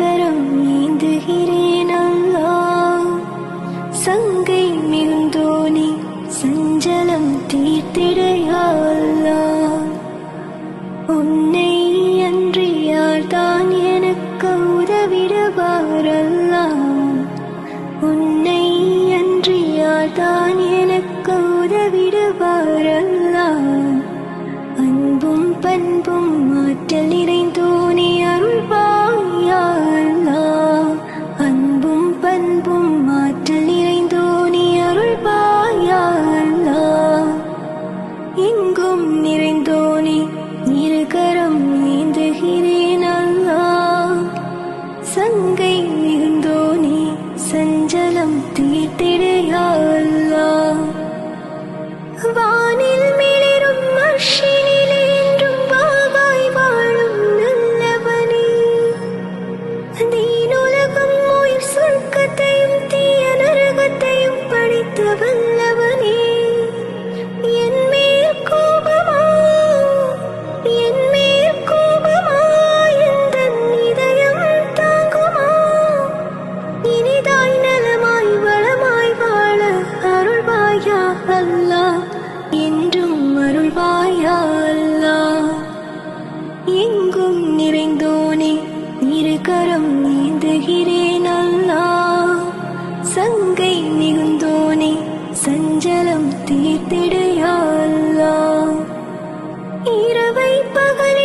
கரம் ஏந்துகிறேன் அல்லா. சங்கை மிகுந்தோனி சஞ்சலம் தீர்த்திடையல்லா உன்னை அன்றி யார்தான் எனக்கு உதவிடுவாரல்லா உன்னை அன்றி யார்தான் எனக்கு உதவிடுவாரல்லா அன்பும் பண்பும் மாற்றலே சங்கை மிகுந்தோனே சஞ்சலம் தீர்த்திடையா வானே அருள்வாயல்லா. எங்கும் நிறைந்தோனே இருகரம் நீந்துகிறேன் அல்லா. சங்கை மிகுந்தோனே சஞ்சலம் தீர்த்திடையல்லா இரவை பகல்